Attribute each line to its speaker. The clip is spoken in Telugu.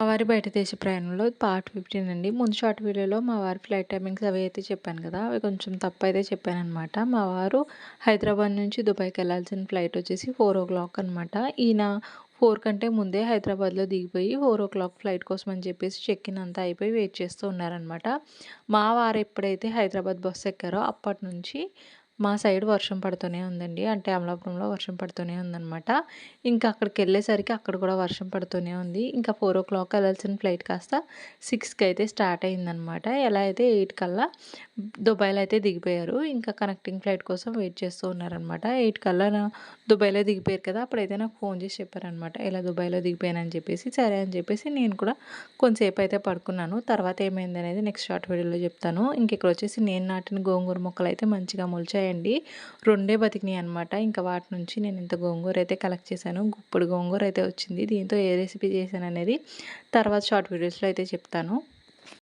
Speaker 1: మా వారి బయట దేశ ప్రయాణంలో పార్ట్ ఫిఫ్టీన్ అండి. ముందు షార్ట్ వీడియోలో మా వారి ఫ్లైట్ టైమింగ్స్ అవి అయితే చెప్పాను కదా అవి కొంచెం తప్పు అయితే చెప్పాను అనమాట మా వారు హైదరాబాద్ నుంచి దుబాయ్కి వెళ్ళాల్సిన ఫ్లైట్ వచ్చేసి ఫోర్ ఓ క్లాక్ అనమాట ఈయన ఫోర్ కంటే ముందే హైదరాబాద్లో దిగిపోయి ఫోర్ ఓ క్లాక్ ఫ్లైట్ కోసం అని చెప్పేసి చెక్ ఇన్ అంతా అయిపోయి వెయిట్ చేస్తూ ఉన్నారనమాట మా వారు ఎప్పుడైతే హైదరాబాద్ బస్సు ఎక్కారో అప్పటి నుంచి మా సైడ్ వర్షం పడుతూనే ఉందండి. అంటే అమలాపురంలో వర్షం పడుతూనే ఉందన్నమాట. ఇంకా అక్కడికి వెళ్ళేసరికి అక్కడ కూడా వర్షం పడుతూనే ఉంది. ఇంకా ఫోర్ ఓ క్లాక్ వెళ్ళాల్సిన ఫ్లైట్ కాస్త సిక్స్కి అయితే స్టార్ట్ అయిందనమాట ఎలా అయితే ఎయిట్ కల్లా దుబాయ్లో అయితే దిగిపోయారు. ఇంకా కనెక్టింగ్ ఫ్లైట్ కోసం వెయిట్ చేస్తూ ఉన్నారనమాట ఎయిట్ కల్లా దుబాయ్లో దిగిపోయారు కదా అప్పుడైతే నాకు ఫోన్ చేసి చెప్పారనమాట ఇలా దుబాయ్లో దిగిపోయానని చెప్పేసి సరే అని చెప్పేసి నేను కూడా కొంతసేపు అయితే పడుకున్నాను. తర్వాత ఏమైంది అనేది నెక్స్ట్ షార్ట్ వీడియోలో చెప్తాను. ఇంక ఇక్కడ వచ్చేసి నేను నాటిన గోంగూర మొక్కలు అయితే మంచిగా మొలిచాయి అండి. రెండే బతికినాయి అనమాట ఇంకా వాటి నుంచి నేను ఇంత గోంగూర అయితే కలెక్ట్ చేశాను. గుప్పుడు గోంగూర అయితే వచ్చింది. దీంతో ఏ రెసిపీ చేశాను అనేది తర్వాత షార్ట్ వీడియోస్లో అయితే చెప్తాను.